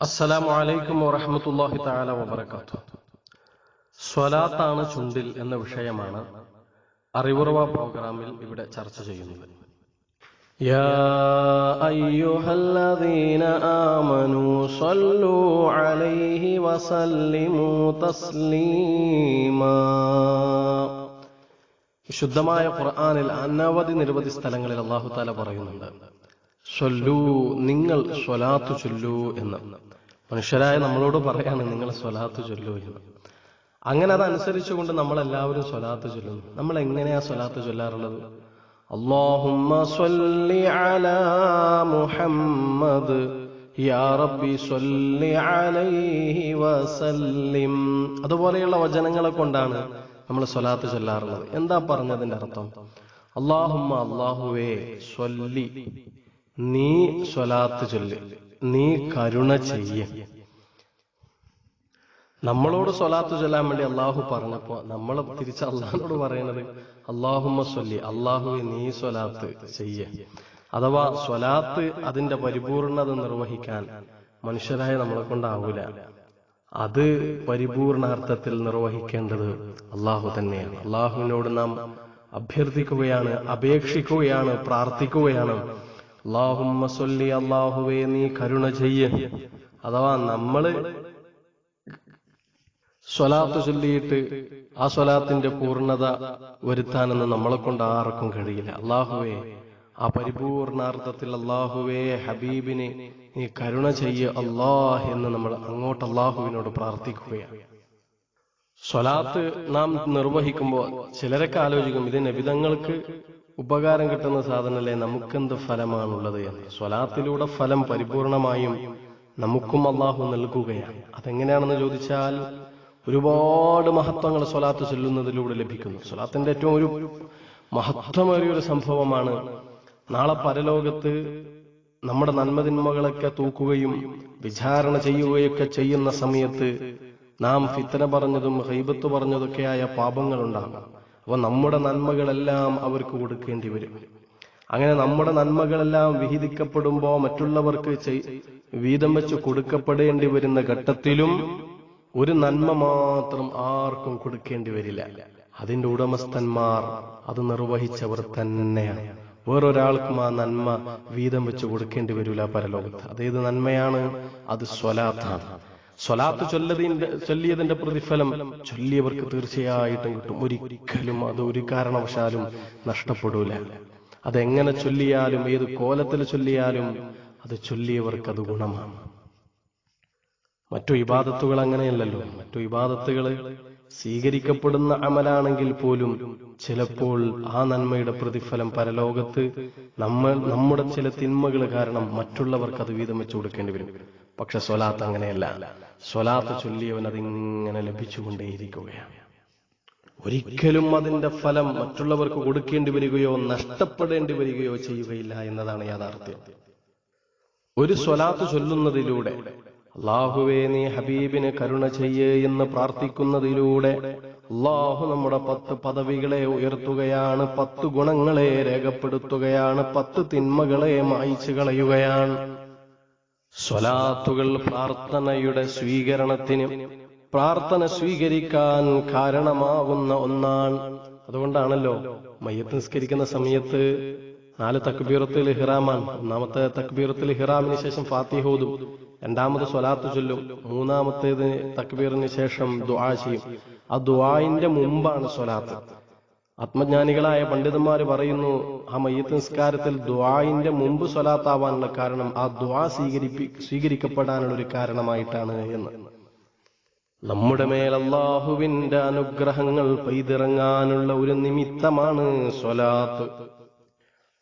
അസ്സലാമു അലൈക്കും വറഹ്മത്തുള്ളാഹി തആല വബറകാതുഹു സ്വലാത്താണ് ചുണ്ടിൽ എന്ന വിഷയമാണ് അറിവുറവ പ്രോഗ്രാമിൽ ഇവിടെ ചർച്ച ചെയ്യുന്നത് يا أيها الذين آمنوا صلوا عليه وسلموا تسليما വിശുദ്ധമായ ഖുർആനിൽ അനവധി നിരവധി സ്ഥലങ്ങളിൽ അള്ളാഹു താല പറയുന്നുണ്ട് സ്വല്ലൂ നിങ്ങൾ സ്വലാത്ത് ചൊല്ലൂ എന്ന് മനുഷ്യരായ നമ്മളോട് പറയാണ് നിങ്ങൾ സ്വലാത്ത് ചൊല്ലൂ എന്ന് അങ്ങനെ അതനുസരിച്ചുകൊണ്ട് നമ്മൾ എല്ലാവരും സ്വലാത്ത് ചൊല്ലുന്നു നമ്മൾ എങ്ങനെയാ സ്വലാത്ത് ചൊല്ലാറുള്ളത് اللهم صل على محمد يا ربي صل عليه وسلم അതുപോലെയുള്ള വചനങ്ങളെ കൊണ്ടാണ് നമ്മൾ സ്വലാത്ത് ചൊല്ലാറുള്ളത് എന്താ പറഞ്ഞതിന്റെ അർത്ഥം അള്ളാഹുമ്മ അള്ളാഹുവേ സ്വല്ലി നീ സ്വലാത്ത് ചൊല്ല്. നീ കരുണ ചെയ്യ. നമ്മളോട് സ്വലാത്ത് ചൊല്ലാൻ വേണ്ടി അള്ളാഹു പറഞ്ഞപ്പോ നമ്മൾ തിരിച്ച് അള്ളാഹിനോട് പറയുന്നത് അള്ളാഹുമ്മ സ്വല്ലി അള്ളാഹുവെ നീ സ്വലാത്ത് ചെയ്യ. അഥവാ സ്വലാത്ത് അതിന്റെ പരിപൂർണത നിർവഹിക്കാൻ മനുഷ്യരായ നമ്മളെ കൊണ്ടാവൂല. അത് പരിപൂർണാർത്ഥത്തിൽ നിർവഹിക്കേണ്ടത് അള്ളാഹു തന്നെയാണ്. അള്ളാഹുവിനോട് നാം അഭ്യർത്ഥിക്കുകയാണ് അപേക്ഷിക്കുകയാണ് പ്രാർത്ഥിക്കുകയാണ്. അള്ളാഹുമ്മ അള്ളാഹുവേ അള്ളാഹുവെ നീ കരുണ ചെയ്യ. അഥവാ നമ്മൾ സ്വലാത്ത് ചൊല്ലിയിട്ട് ആ സ്വലാത്തിന്റെ പൂർണത വരുത്താനെന്ന് നമ്മളെ കൊണ്ട് ആർക്കും കഴിയില്ല. അള്ളാഹുവേ ആ പരിപൂർണാർത്ഥത്തിൽ അള്ളാഹുവേ ഹബീബിനെ നീ കരുണ ചെയ്യ. അള്ളാഹ് എന്ന് നമ്മൾ അങ്ങോട്ട് അള്ളാഹുവിനോട് പ്രാർത്ഥിക്കുകയാണ്. സ്വലാത്ത് നാം നിർവഹിക്കുമ്പോൾ ചിലരൊക്കെ ആലോചിക്കും ഇത് നബിതങ്ങൾക്ക് ഉപകാരം കിട്ടുന്ന സാധനമല്ലേ? നമുക്കെന്ത് ഫലമാണുള്ളത് എന്ന്. സ്വലാത്തിലൂടെ ഫലം പരിപൂർണമായും നമുക്കും അള്ളാഹു നൽകുകയാണ്. അതെങ്ങനെയാണെന്ന് ചോദിച്ചാൽ ഒരുപാട് മഹത്വങ്ങൾ സ്വലാത്ത് ചൊല്ലുന്നതിലൂടെ ലഭിക്കുന്നു. സ്വലാത്തിന്റെ ഏറ്റവും ഒരു മഹത്വമേറിയ ഒരു സംഭവമാണ് നാളെ പരലോകത്ത് നമ്മുടെ നന്മതിന്മകളൊക്കെ തൂക്കുകയും വിചാരണ ചെയ്യുകയൊക്കെ ചെയ്യുന്ന സമയത്ത് നാം ഫിത്തന പറഞ്ഞതും ഹൈബത്ത് പറഞ്ഞതൊക്കെയായ പാപങ്ങളുണ്ടാകും. അപ്പൊ നമ്മുടെ നന്മകളെല്ലാം അവർക്ക് കൊടുക്കേണ്ടി വരും. അങ്ങനെ നമ്മുടെ നന്മകളെല്ലാം വിഹിതിക്കപ്പെടുമ്പോ മറ്റുള്ളവർക്ക് വീതം വെച്ച് കൊടുക്കപ്പെടേണ്ടി വരുന്ന ഘട്ടത്തിലും ഒരു നന്മ മാത്രം ആർക്കും കൊടുക്കേണ്ടി വരില്ല. അതിന്റെ ഉടമസ്ഥന്മാർ അത് നിർവഹിച്ചവർ തന്നെയാണ്. വേറൊരാൾക്കും ആ നന്മ വീതം വെച്ച് കൊടുക്കേണ്ടി വരില്ല പരലോകത്ത്. അതേത് നന്മയാണ്? അത് സ്വലാത്താണ്. സ്വലാത്ത് ചൊല്ലതിന്റെ ചൊല്ലിയതിന്റെ പ്രതിഫലം ചൊല്ലിയവർക്ക് തീർച്ചയായിട്ടും കിട്ടും. ഒരിക്കലും അത് ഒരു കാരണവശാലും നഷ്ടപ്പെടൂല. അതെങ്ങനെ ചൊല്ലിയാലും ഏത് കോലത്തിൽ ചൊല്ലിയാലും അത് ചൊല്ലിയവർക്ക് അത് ഗുണമാണ്. മറ്റു ഇബാദത്തുകൾ അങ്ങനെയല്ലല്ലോ. മറ്റു ഇബാദത്തുകൾ സ്വീകരിക്കപ്പെടുന്ന അമലാണെങ്കിൽ പോലും ചിലപ്പോൾ ആ നന്മയുടെ പ്രതിഫലം പരലോകത്ത് നമ്മൾ നമ്മുടെ ചില തിന്മകൾ കാരണം മറ്റുള്ളവർക്ക് അത് വീതം വെച്ചു കൊടുക്കേണ്ടി വരും. പക്ഷെ സ്വലാത്ത് അങ്ങനെയല്ല. സ്വലാത്ത് ചൊല്ലിയവൻ അതിങ്ങനെ ലഭിച്ചുകൊണ്ടേയിരിക്കുകയാണ്. ഒരിക്കലും അതിന്റെ ഫലം മറ്റുള്ളവർക്ക് കൊടുക്കേണ്ടി വരികയോ നഷ്ടപ്പെടേണ്ടി വരികയോ ചെയ്യുകയില്ല എന്നതാണ് യാഥാർത്ഥ്യം. ഒരു സ്വലാത്ത് ചൊല്ലുന്നതിലൂടെ അള്ളാഹുവേ നീ ഹബീബിന് കരുണ ചെയ്യേ എന്ന് പ്രാർത്ഥിക്കുന്നതിലൂടെ അള്ളാഹു നമ്മുടെ പത്ത് പദവികളെ ഉയർത്തുകയാണ് പത്ത് ഗുണങ്ങളെ രേഖപ്പെടുത്തുകയാണ് പത്ത് തിന്മകളെ മായിച്ചു കളയുകയാണ്. സ്വലാത്തുകൾ പ്രാർത്ഥനയുടെ സ്വീകരണത്തിന് പ്രാർത്ഥന സ്വീകരിക്കാൻ കാരണമാകുന്ന ഒന്നാണ് അതുകൊണ്ടാണല്ലോ മയ്യത്ത് നിസ്കരിക്കുന്ന സമയത്ത് നാല് തക്ബീറത്തിൽ ഹിറാമാണ് ഒന്നാമത്തെ തക്ബീറത്തിൽ ഹിറാമിന് ശേഷം ഫാത്തിഹോദും രണ്ടാമത് സ്വലാത്ത് ചൊല്ലും. മൂന്നാമത്തേത് തക്ബീറിന് ശേഷം ദുആ ചെയ്യും. ആ ദുആന്റെ മുമ്പാണ് സ്വലാത്ത്. ആത്മജ്ഞാനികളായ പണ്ഡിതന്മാർ പറയുന്നു ആ മയ്യത്ത് നിസ്കാരത്തിൽ ദ്വായിന്റെ മുമ്പ് സ്വലാത്താവാനുള്ള കാരണം ആ ദ്വാ സ്വീകരിപ്പി സ്വീകരിക്കപ്പെടാനുള്ള ഒരു കാരണമായിട്ടാണ് എന്ന്. നമ്മുടെ മേൽ അള്ളാഹുവിന്റെ അനുഗ്രഹങ്ങൾ പെയ്തിറങ്ങാനുള്ള ഒരു നിമിത്തമാണ് സ്വലാത്ത്.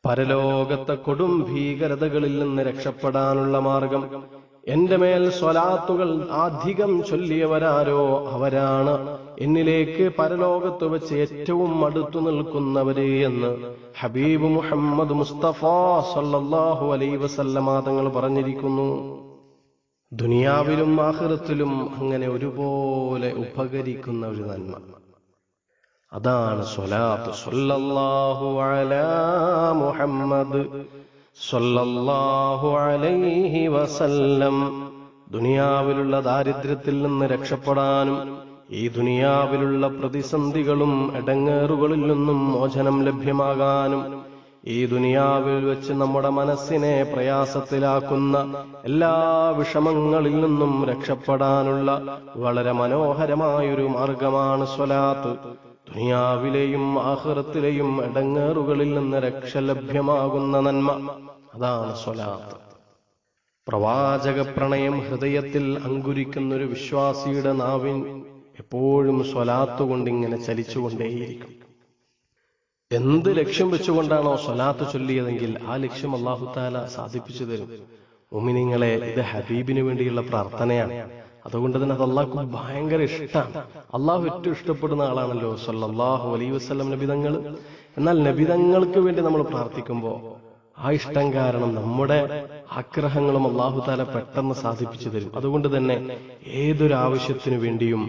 പരലോകത്തെ കൊടും ഭീകരതകളിൽ നിന്ന് രക്ഷപ്പെടാനുള്ള മാർഗം. എന്റെ മേൽ സ്വലാത്തുകൾ അധികം ചൊല്ലിയവരാരോ അവരാണ്. എന്നിലേക്ക് പരലോകത്ത് വെച്ച് ഏറ്റവും അടുത്തു നിൽക്കുന്നവര് എന്ന് ഹബീബ് മുഹമ്മദ് മുസ്തഫ സല്ലാഹു അലൈ വസല്ലമാതങ്ങൾ പറഞ്ഞിരിക്കുന്നു. ദുനിയാവിലും ആഹൃത്തിലും അങ്ങനെ ഒരുപോലെ ഉപകരിക്കുന്ന ഒരു നന്മ. അതാണ് സ്വലാത്ത് സല്ലല്ലാഹു അല മുഹമ്മദ്. സല്ലല്ലാഹു അലൈഹി വസല്ലം. ദുനിയാവിലുള്ള ദാരിദ്ര്യത്തിൽ നിന്ന് രക്ഷപ്പെടാനും ഈ ദുനിയാവിലുള്ള പ്രതിസന്ധികളും ഇടങ്ങേറുകളിൽ നിന്നും മോചനം ലഭ്യമാകാനും ഈ ദുനിയാവിൽ വെച്ച് നമ്മുടെ മനസ്സിനെ പ്രയാസത്തിലാക്കുന്ന എല്ലാ വിഷമങ്ങളിൽ നിന്നും രക്ഷപ്പെടാനുള്ള വളരെ മനോഹരമായൊരു മാർഗമാണ് സ്വലാത്ത്. ദുനിയാവിലെയും ആഹ്റത്തിലെയും ഇടങ്ങേറുകളിൽ നിന്ന് രക്ഷ ലഭ്യമാകുന്ന നന്മ. അതാണ് സ്വലാത്ത്. പ്രവാചക പ്രണയം ഹൃദയത്തിൽ അങ്കുരിക്കുന്ന ഒരു വിശ്വാസിയുടെ നാവിൻ എപ്പോഴും സ്വലാത്തുകൊണ്ടിങ്ങനെ ചലിച്ചുകൊണ്ടേയിരിക്കും. എന്ത് ലക്ഷ്യം വെച്ചുകൊണ്ടാണോ സ്വലാത്ത് ചൊല്ലിയതെങ്കിൽ ആ ലക്ഷ്യം അള്ളാഹുത്താല സാധിപ്പിച്ചു തരും. ഉമിനിങ്ങളെ ഇത് ഹബീബിന് വേണ്ടിയുള്ള പ്രാർത്ഥനയാണ്. അതുകൊണ്ട് തന്നെ അത് അള്ളാഹ്ക്ക് ഭയങ്കര ഇഷ്ടമാണ് അള്ളാഹു ഏറ്റവും ഇഷ്ടപ്പെടുന്ന ആളാണല്ലോ സല്ലാഹു അലൈ വസ്ലം നബിതങ്ങൾ. എന്നാൽ നബിതങ്ങൾക്ക് വേണ്ടി നമ്മൾ പ്രാർത്ഥിക്കുമ്പോൾ ആ ഇഷ്ടം കാരണം നമ്മുടെ ആഗ്രഹങ്ങളും അള്ളാഹു താല പെട്ടെന്ന് സാധിപ്പിച്ചു തരും. അതുകൊണ്ട് തന്നെ ഏതൊരു ആവശ്യത്തിനു വേണ്ടിയും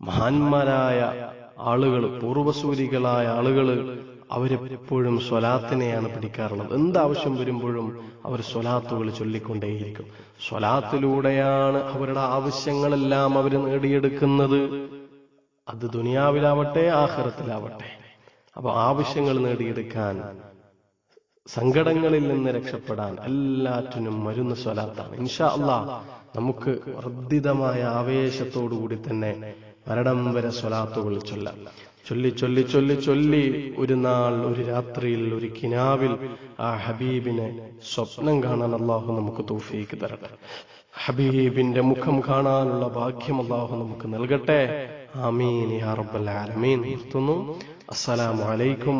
മഹാന്മാരായ ആളുകൾ പൂർവസൂരികളായ ആളുകൾ അവരെപ്പോഴും സ്വലാത്തിനെയാണ് പിടിക്കാറുള്ളത്. എന്താവശ്യം വരുമ്പോഴും അവർ സ്വലാത്തുകൾ ചൊല്ലിക്കൊണ്ടേയിരിക്കും. സ്വലാത്തിലൂടെയാണ് അവരുടെ ആവശ്യങ്ങളെല്ലാം അവർ നേടിയെടുക്കുന്നത്. അത് ദുനിയാവിലാവട്ടെ ആഹ്റത്തിലാവട്ടെ അപ്പൊ ആവശ്യങ്ങൾ നേടിയെടുക്കാൻ സങ്കടങ്ങളിൽ നിന്ന് രക്ഷപ്പെടാൻ എല്ലാറ്റിനും മരുന്ന് സ്വലാത്താണ്. ഇൻഷാ അള്ളാ നമുക്ക് വർദ്ധിതമായ ആവേശത്തോടുകൂടി തന്നെ മരണം വരെ സ്വലാത്തുകൾ ചൊല്ലാം. ചൊല്ലി ചൊല്ലി ചൊല്ലി ചൊല്ലി ഒരു നാൾ ഒരു രാത്രിയിൽ ഒരു കിനാവിൽ ആ ഹബീബിനെ സ്വപ്നം കാണാൻ അള്ളാഹു നമുക്ക് തൗഫീക്ക് തരട്ടെ. ഹബീബിന്റെ മുഖം കാണാനുള്ള ഭാഗ്യം അള്ളാഹു നമുക്ക് നൽകട്ടെ. ആമീൻ യാ റബ്ബൽ നിർത്തുന്നു. അസ്സലാമു അലൈക്കും